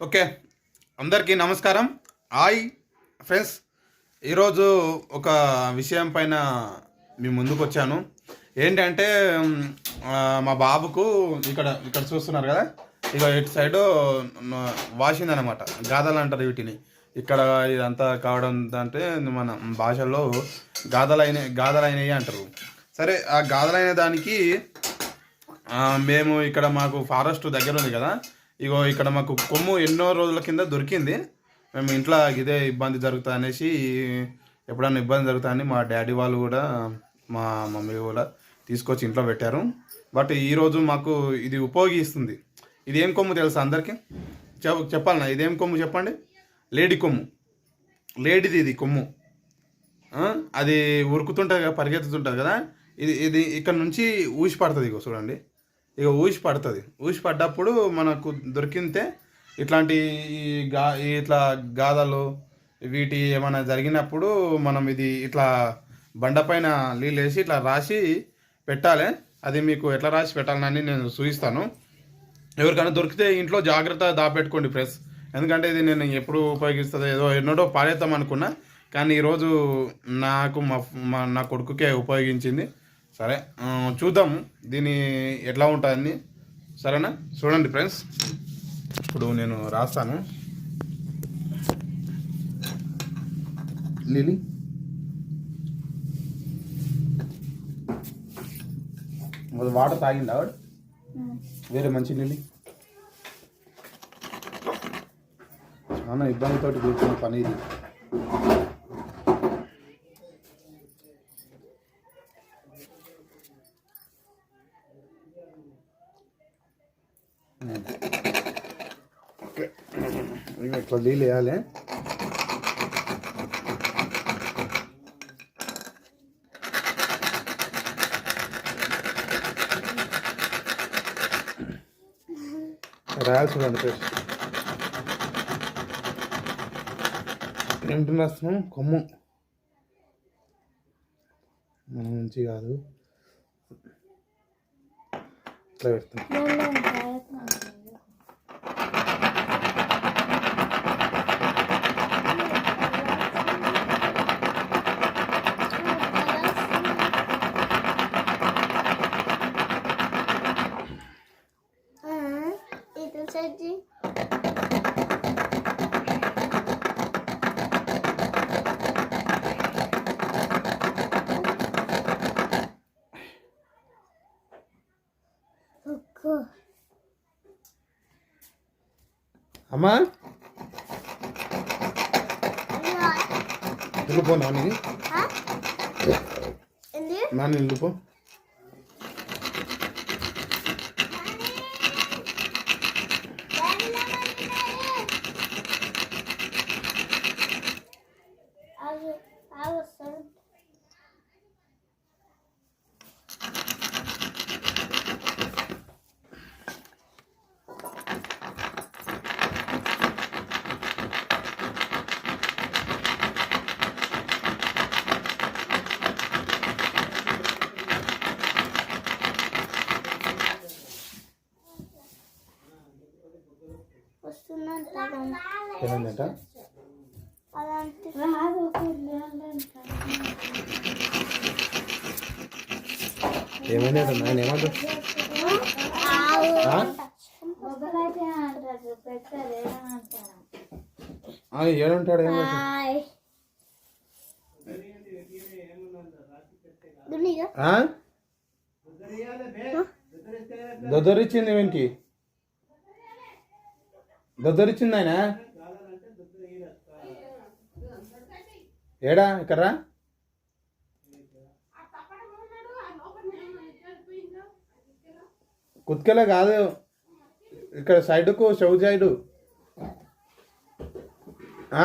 Okay. అందరికీ నమస్కారం. Hi friends. ఈరోజు ఒక విషయం పైన మీ ముందుకు వచ్చాను ఏంటంటే మా బాబుకు ఇక్కడ ఇక్కడ చూస్తున్నారు కదా? ఇక ఇటు సైడ్ వాసింది అనమాట గాథలు అంటారు వీటిని. ఇక్కడ ఇదంతా కావడం అంటే మన భాషలో గాథలైన గాథలైనవి అంటారు. సరే ఆ గాథలైన దానికి మేము ఇక్కడ మాకు ఫారెస్ట్ దగ్గర ఉంది కదా? ఇగో ఇక్కడ మాకు కొమ్ము ఎన్నో రోజుల కింద దొరికింది. మేము ఇంట్లో ఇదే ఇబ్బంది జరుగుతా అనేసి ఎప్పుడన్నా ఇబ్బంది జరుగుతుందని మా డాడీ వాళ్ళు కూడా మా మమ్మీ కూడా తీసుకొచ్చి ఇంట్లో పెట్టారు. బట్ ఈరోజు మాకు ఇది ఉపయోగిస్తుంది. ఇది ఏం కొమ్ము తెలుసా అందరికీ? చెప్ చెప్పాలన్నా ఇదేం కొమ్ము చెప్పండి? లేడీ కొమ్ము. లేడీది ఇది కొమ్ము. అది ఉరుకుతుంటుంది కదా పరిగెత్తుతుంటుంది కదా? ఇది ఇది ఇక్కడ నుంచి ఊసి పడుతుంది ఇగో చూడండి. ఇక ఊసి పడుతుంది. ఊసి పడ్డప్పుడు మనకు దొరికితే ఇట్లాంటి ఈ గా ఇట్లా గాథలు వీటి ఏమైనా జరిగినప్పుడు మనం ఇది ఇట్లా బండపైన నీళ్ళు వేసి ఇట్లా రాసి పెట్టాలి. అది మీకు ఎట్లా రాసి పెట్టాలని నేను చూపిస్తాను ఎవరికైనా దొరికితే ఇంట్లో జాగ్రత్త దాపెట్టుకోండి ప్రెస్ ఎందుకంటే ఇది నేను ఎప్పుడు ఉపయోగిస్తుంది ఏదో ఎన్నోటో పాడేద్దాం అనుకున్నా. కానీ ఈరోజు నాకు మా మా నా కొడుకుకే ఉపయోగించింది. సరే ఆ, చూద్దాం దీని ఎట్లా ఉంటుందని సరేనా? చూడండి ఫ్రెండ్స్. ఇప్పుడు నేను రాస్తాను. లిలీ. అది వాటర్ తాగిందా ఆవిడ వేరే మంచి నీళ్ళు చాలా ఇబ్బందితోటి కూర్చున్న పని ఇది. ఇవి ఇట్లా నీళ్ళు వేయాలి రాయాల్సి చూడండి ఫ్రెండ్స్ ఏమిటి రాస్తున్నాం కొమ్ము. మన నుంచి కాదు. ఇట్లా పెడతాం. అమ్మా. వెళ్ళిపో నాని? నాని వెళ్ళిపో ఏమైందంట? ఏమైందంట నాయన ఏమంట? ఏడుంటాడు దొద్దరిచ్చింది ఏమిటి దొద్దరిచ్చింది ఆయన? ఏడా? ఇక్కడ కుత్కెలే కాదు. ఇక్కడ సైడ్కు చెవు సైడు. ఆ?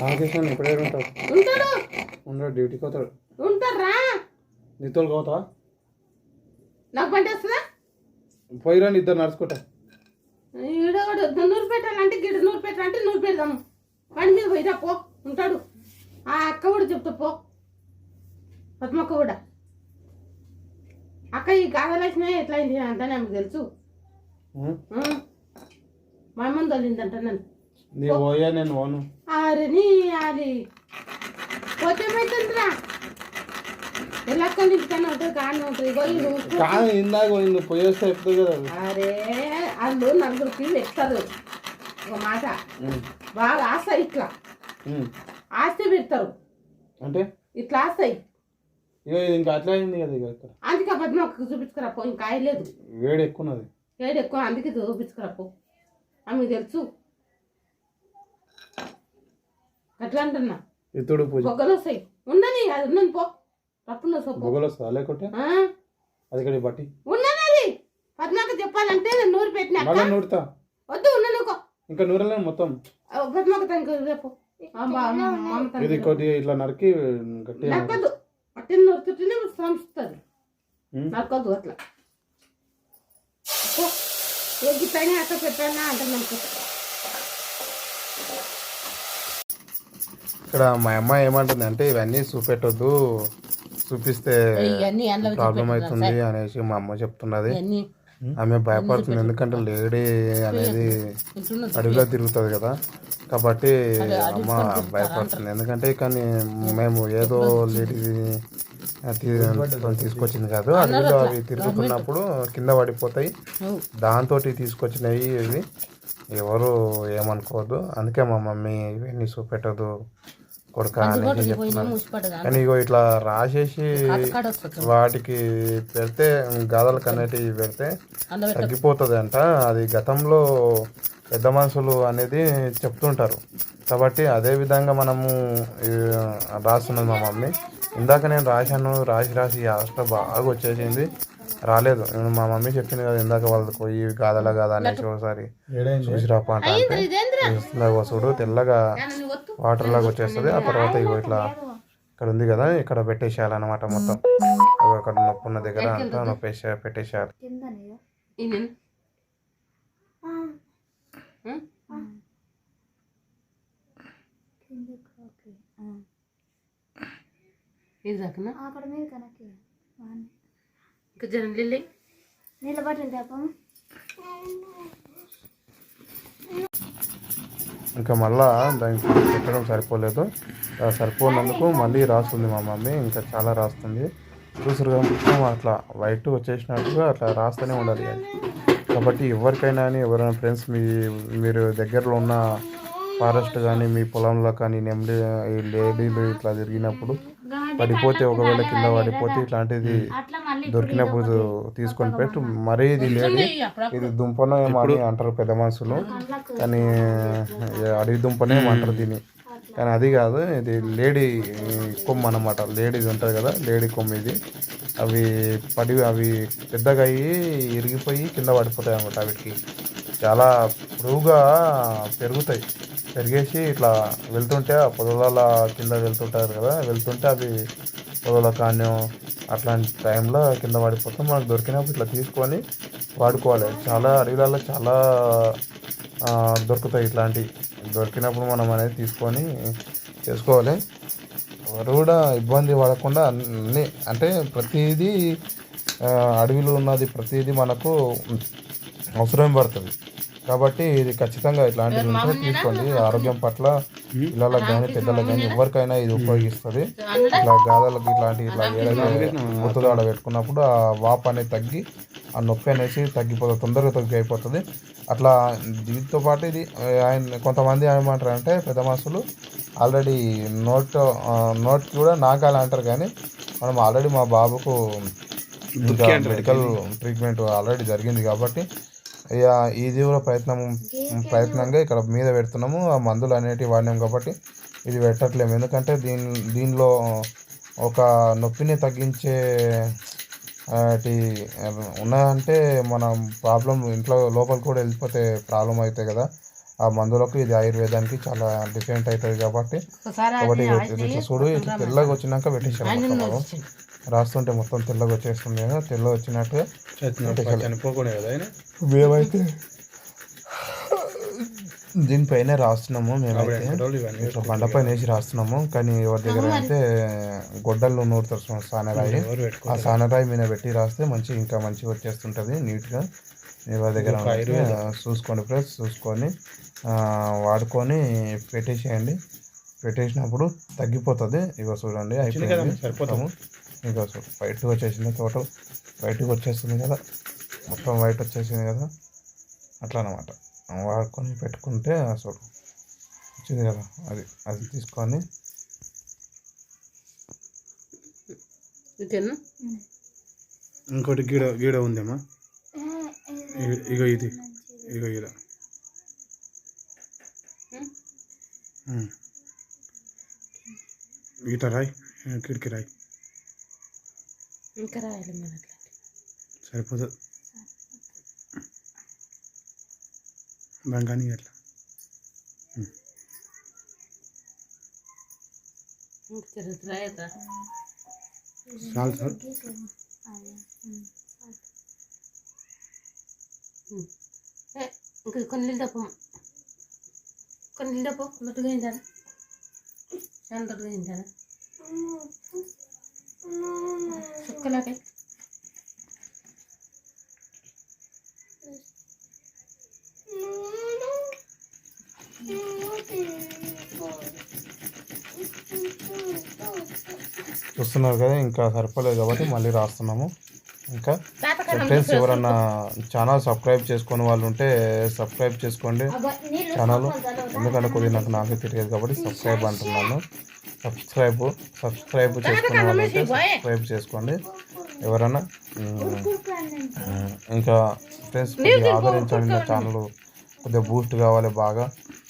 రామకృష్ణ ఇప్పుడే ఉంటావు ఉంటాడు. ఉండడు డ్యూటీకి పోతాడు. ఉంటారా నీతో పోతావా నాకు పంట వస్తుందా? పోయిరా ఇద్దరు నడుచుకుంటా. ఈడ కూడా నూరు పెట్టాలంటే గిడ నూరు పెట్టాలంటే నూరు పెడదాము. బండి మీద పోయిరా పో. ఉంటాడు. ఆ అక్క కూడా చెప్తా పో. పద్మక్క కూడా. అక్క ఈ గాథలు వచ్చినాయి ఎట్లా అయింది అంతా నాకు తెలుసు. మా అమ్మ తోలిందంట నన్ను. నీ పోయా నేను పోను అరే నీ అది పోతే ఏమైతుందిరా ఎలా అక్కడి నుంచి కన్నా ఉంటుంది కాని. ఉంటుంది కాదు ఇందాక పోయింది పోయేస్తే చెప్తుంది కదా. అరే వాళ్ళు నలుగురికి పెడతారు ఒక మాట. బాగా ఆస్తాయి ఇట్లా. ఆస్తి పెడతారు. అంటే? ఇట్లా ఆస్తాయి ఇక ఇంకా అట్లా అయింది కదా ఇక అందుకే పద్మకు చూపించుకురా పో ఇంకా లేదు వేడి ఎక్కువ ఏడు ఎక్కువ అందుకే చూపించుకురా పో. ఆమెకు తెలుసు. అట్లా అంటున్నా. ఇతుడు పూజ. బొగ్గలు వస్తాయి ఉండని అది ఉన్నది పో. తప్పుడు వస్తావు పో బొగలు వస్తుందా లేకుంటే? అది ఇక్కడ బట్టి. ఉన్నది అది పద్మకు చెప్పాలంటే నూరు పెట్టినాక మళ్ళీ నూరుతా? వద్దు ఉన్ననుకో ఇంకా నూరలే మొత్తం. పద్మకు తనకు రేపు. ఇది కొద్దిగా ఇట్లా నరికి గట్టిగా నరికి. నరకదు పట్టిన నొరుకుతుంటేనే సంస్తుంది ఉం. నరకదు అట్లా. పో. ఎగ్గి పైన అక్క పెట్టానా అంటే ఇక్కడ మా అమ్మ ఏమంటుంది అంటే ఇవన్నీ చూపెట్టొద్దు చూపిస్తే ప్రాబ్లం అవుతుంది అనేసి మా అమ్మ చెప్తున్నది. ఆమె భయపడుతుంది ఎందుకంటే లేడీ అనేది అడవిలో తిరుగుతుంది కదా. కాబట్టి అమ్మ భయపడుతుంది. ఎందుకంటే కానీ మేము ఏదో లేడీ తీసుకొచ్చింది కాదు. అడవిలో అవి తిరుగుతున్నప్పుడు కింద పడిపోతాయి. దాంతో తీసుకొచ్చినవి ఇవి. ఎవరు ఏమనుకోవద్దు. అందుకే మా మమ్మీ ఇవన్నీ చూపెట్టదు కొడుక అనేసి చెప్తున్నాను కానీ ఇగో ఇట్లా రాసేసి వాటికి పెడితే గాథలకు అనేటివి పెడితే తగ్గిపోతుంది అంట అది గతంలో పెద్ద మనుషులు అనేది చెప్తుంటారు. కాబట్టి అదే విధంగా మనము రాస్తున్నది మా మమ్మీ. ఇందాక నేను రాశాను రాసి రాసి అవస్థ బాగా వచ్చేసింది. రాలేదు. నేను మా మమ్మీ చెప్పింది కదా ఇందాక వాళ్ళకి పోయి గాథల గాథ అనేసి ఒకసారి చూసి రాపా అంట. తెల్లగా వాటర్ లాగా వచ్చేస్తుంది. ఆ తర్వాత ఇగో ఇట్లా ఇక్కడ ఉంది కదా ఇక్కడ పెట్టేసేయాలన్నమాట మొత్తం. అక్కడ నొప్పి ఉన్న దగ్గర అంతా నొప్పేసే పెట్టేసేయాలి. ఇది అక్కడ మీద కనకి ఇంకా జనం లిల్లీ ఇంకా మళ్ళా దానికి పెట్టడం సరిపోలేదు. సరిపోనందుకు మళ్ళీ రాస్తుంది మా మమ్మీ. ఇంకా చాలా రాస్తుంది. చూసారు మొత్తం అట్లా వైట్ వచ్చేసినట్టుగా అట్లా రాస్తూనే ఉండాలి అది కాబట్టి ఎవరికైనా కానీ ఎవరైనా ఫ్రెండ్స్ మీ మీరు దగ్గరలో ఉన్న ఫారెస్ట్ కానీ మీ పొలంలో కానీ నెమ్మది లేడీలు ఇట్లా తిరిగినప్పుడు పడిపోతే ఒకవేళ కింద పడిపోతే ఇట్లాంటిది దొరికినప్పుడు తీసుకొని పెట్టు. మరీ ఇది లేడీ ఇది దుంపనో ఏమో అని అంటారు పెద్ద మనుషులు. కానీ అడవి దుంపనే అంటారు దీన్ని. కానీ అది కాదు ఇది లేడీ కొమ్మ అన్నమాట. లేడీది ఉంటుంది కదా లేడీ కొమ్మ ఇది. అవి పడి అవి పెద్దగా అయ్యి ఇరిగిపోయి కింద పడిపోతాయి అన్నమాట వీటికి చాలా పొడవుగా పెరుగుతాయి. పెరిగేసి ఇట్లా వెళ్తుంటే ఆ పొదల కింద వెళ్తుంటారు కదా వెళ్తుంటే అది పొదల కాన్యం అట్లాంటి టైంలో కింద పడిపోతే మనకు దొరికినప్పుడు ఇట్లా తీసుకొని వాడుకోవాలి. చాలా అడవిలలో చాలా దొరుకుతాయి ఇట్లాంటివి దొరికినప్పుడు మనం అనేది తీసుకొని చేసుకోవాలి. ఎవరు కూడా ఇబ్బంది పడకుండా అన్నీ అంటే ప్రతిదీ అడవిలో ఉన్నది ప్రతిదీ మనకు అవసరం పడుతుంది. కాబట్టి ఇది ఖచ్చితంగా ఇట్లాంటివి ఉంటే తీసుకోండి. ఆరోగ్యం పట్ల పిల్లలకు కానీ పెద్దలకు కానీ ఎవరికైనా ఇది ఉపయోగిస్తుంది. ఇట్లా గాథలకు ఇట్లాంటి ఇట్లా ఏదైతే గుర్తులు ఆడ పెట్టుకున్నప్పుడు ఆ వాపు అనేది తగ్గి ఆ నొప్పి అనేసి తగ్గిపోతుంది తొందరగా తగ్గి అయిపోతుంది. అట్లా దీంతో పాటు ఇది ఆయన కొంతమంది ఏమంటారు అంటే పెద్ద మనుషులు ఆల్రెడీ నోట్ నోట్ కూడా నాకాలి అంటారు కానీ మనం ఆల్రెడీ మా బాబుకు మెడికల్ ట్రీట్మెంట్ ఆల్రెడీ జరిగింది కాబట్టి ఇక ఇది కూడా ప్రయత్నం ప్రయత్నంగా ఇక్కడ మీద పెడుతున్నాము. ఆ మందులు అనేటివి వాడినాం కాబట్టి ఇది పెట్టట్లేము. ఎందుకంటే దీని దీనిలో ఒక నొప్పిని తగ్గించే వాటి ఉన్నదంటే మనం ప్రాబ్లం ఇంట్లో లోపలికి కూడా వెళ్ళిపోతే ప్రాబ్లం అవుతాయి కదా. ఆ మందులకు ఇది ఆయుర్వేదానికి చాలా డిఫరెంట్ అవుతుంది కాబట్టి కాబట్టి చూడు ఇట్లా తెల్లగా వచ్చినాక మనం. రాస్తుంటే మొత్తం తెల్లగా వచ్చేస్తుంది కదా తెల్లగా వచ్చినట్టుగా చనిపోకూడదు కదా మేమైతే దీనిపైన రాస్తున్నాము మేమైతే ఇట్లా బండపైన వేసి రాస్తున్నాము. కానీ ఎవరి దగ్గర అయితే గొడ్డలు నూరుతారు సానరాయి. ఆ సానరాయి మీద పెట్టి రాస్తే మంచి ఇంకా మంచిగా వచ్చేస్తుంటుంది నీట్గా. ఎవరి దగ్గర చూసుకోండి ఫ్రెండ్స్ చూసుకొని ఆ, వాడుకొని పెట్టేసేయండి. పెట్టేసినప్పుడు తగ్గిపోతుంది. ఇగో చూడండి అయిపోయింది. ఇగో చూడు వైట్గా వచ్చేసింది టోటల్ వైట్గా వచ్చేస్తుంది కదా. మొత్తం వైట్ వచ్చేసింది కదా. అట్లా అనమాట వాడుకొని పెట్టుకుంటే అసలు వచ్చింది కదా. అది అది తీసుకొని ఇంకేనా? ఇంకోటి గీడ గీడ ఉందేమా? ఇగ- ఇది. ఇగో ఈడ ఉమ్. ఈట రాయి కిడికి రాయి. ఇంకా రాయాలి మరి అట్లా. దాని కానీ అట్లా. చాలు సార్ ఇంకా కొన్ని నీళ్ళు కొన్ని నీళ్ళు తప్ప లొట్టుగా అయిందా చాలా లొట్టుగా అయిందా చుక్కలాకే. చూస్తున్నారు కదా ఇంకా సరిపోలేదు కాబట్టి మళ్ళీ రాస్తున్నాము. ఇంకా ఫ్రెండ్స్ ఎవరన్నా ఛానల్ సబ్స్క్రైబ్ చేసుకునే వాళ్ళు ఉంటే సబ్స్క్రైబ్ చేసుకోండి. ఛానల్. ఎందుకంటే కొద్దిగా నాకు నాకే తెలియదు కాబట్టి సబ్స్క్రైబ్ అంటున్నాను. సబ్స్క్రైబ్ సబ్స్క్రైబ్ చేసుకునే వాళ్ళు ఉంటే సబ్స్క్రైబ్ చేసుకోండి. ఉమ్, ఇంకా ఫ్రెండ్స్ కొద్దిగా ఆదరించండి నా ఛానల్ కొద్దిగా బూస్ట్ కావాలి బాగా.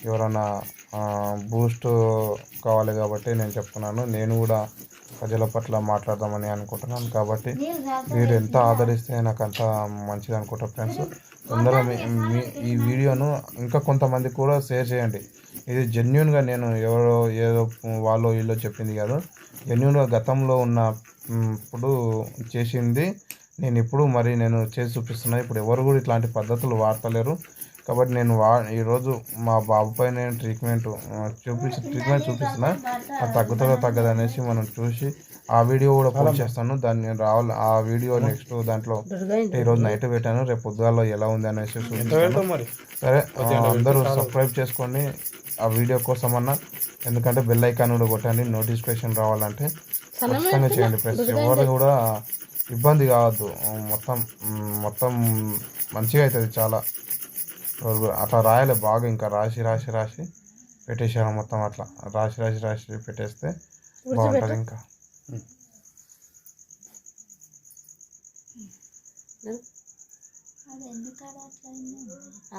ఎవరన్నా బూస్ట్ కావాలి కాబట్టి నేను చెప్తున్నాను. నేను కూడా ప్రజల పట్ల మాట్లాడదామని అనుకుంటున్నాను కాబట్టి. మీరు ఎంత ఆదరిస్తే నాకు అంత మంచిది అనుకుంటా ఫ్రెండ్స్. తొందరగా మీ ఈ వీడియోను ఇంకా కొంతమంది కూడా షేర్ చేయండి. ఇది జెన్యున్గా నేను ఎవరో ఏదో వాళ్ళు వీళ్ళు చెప్పింది కాదు. జెన్యున్గా గతంలో ఉన్న మ్, ఇప్పుడు చేసింది. నేను ఇప్పుడు మరి నేను చేసి చూపిస్తున్నా. ఇప్పుడు ఎవరు కూడా ఇట్లాంటి పద్ధతులు వాడతలేరు. కాబట్టి నేను వా ఈరోజు మా బాబు పైన నేను ట్రీట్మెంట్ చూపించి ట్రీట్మెంట్ చూపిస్తున్నా. అది తగ్గుతుందో తగ్గదు అనేసి మనం చూసి ఆ వీడియో కూడా పోస్ట్ చేస్తాను. దాన్ని నేను రావాలి. ఆ వీడియో నెక్స్ట్ దాంట్లో ఈరోజు నైట్ పెట్టాను. రేపు పొద్దుగాల ఎలా ఉంది అనేసి సరే అందరూ సబ్స్క్రైబ్ చేసుకోండి. ఆ వీడియో కోసం అన్న ఎందుకంటే బెల్ ఐకాన్ కూడా కొట్టండి నోటిఫికేషన్ రావాలంటే ఖచ్చితంగా చేయండి ప్రెస్ ఎవరు కూడా ఇబ్బంది కావద్దు. మొత్తం మొత్తం మంచిగా అవుతుంది చాలా. అట్లా రాయాలి బాగా ఇంకా రాసి రాసి రాసి పెట్టేసాను మొత్తం అట్లా. రాసి రాసి రాసి పెట్టేస్తే బాగుంటుంది ఇంకా?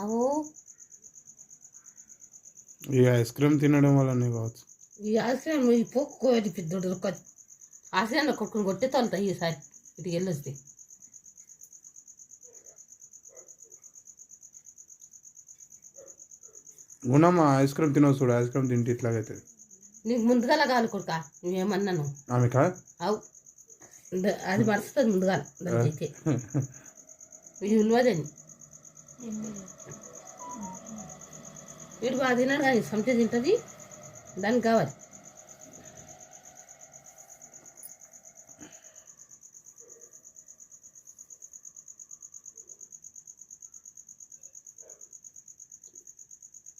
అవు. ఈ ఐస్ క్రీమ్ తినడం వల్లనే కావచ్చు. ఈ ఆశ్రయం ఈ పొక్కు పెద్దోడు ఆశ్రయంలో కొట్టుకుని కొట్టే తోలుతా ఈసారి ఇటు వెళ్ళొస్తే. గుణమ్మా ఐస్ క్రీమ్ తినవు చూడు ఐస్ క్రీమ్ తింటే ఇట్లాగైతుంది. నీకు ముందుగాల కాదు కొడుక నువ్వేమన్నాను? ఆమె కా అవు అది మరుస్తుంది ముందుగాల ఇది ఉల్వదని వీడు బాగా తిన్నాడు కానీ సంత తింటుంది. దానికి కావాలి.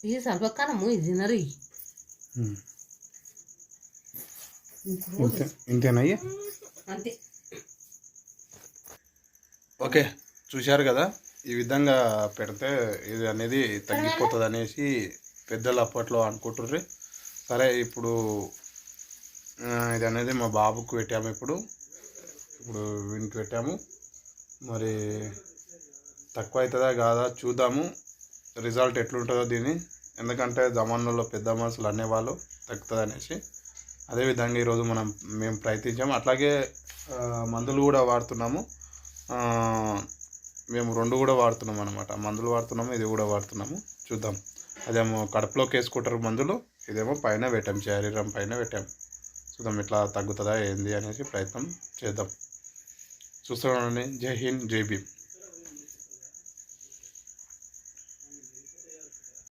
ఇది సర్వకాలము ఇది తినరు. ఇంతేనయ్యా? అంతే. ఓకే చూశారు కదా? ఈ విధంగా పెడితే ఇది అనేది తగ్గిపోతుంది అనేసి పెద్దలు అప్పట్లో అనుకుంటుర్రి. సరే ఇప్పుడు ఇది అనేది మా బాబుకు పెట్టాము ఇప్పుడు. ఇప్పుడు వీనికి పెట్టాము. మరి తక్కువ అవుతుందా కాదా చూద్దాము. రిజల్ట్ ఎట్లుంటుందో దీన్ని ఎందుకంటే జమానాలో పెద్ద మనుషులు అనేవాళ్ళు తగ్గుతుంది అనేసి అదేవిధంగా ఈరోజు మనం మేము ప్రయత్నించాము. అట్లాగే మందులు కూడా వాడుతున్నాము. మేము రెండు కూడా వాడుతున్నాం అనమాట మందులు వాడుతున్నాము ఇది కూడా వాడుతున్నాము. చూద్దాం. అదేమో కడుపులోకి వేసుకుంటారు మందులు ఇదేమో పైన పెట్టాం శరీరం పైన పెట్టాం. చూద్దాం ఇట్లా తగ్గుతుందా ఏంది అనేసి ప్రయత్నం చేద్దాం. చూస్తున్నానండి. జై హింద్ జై భీమ్.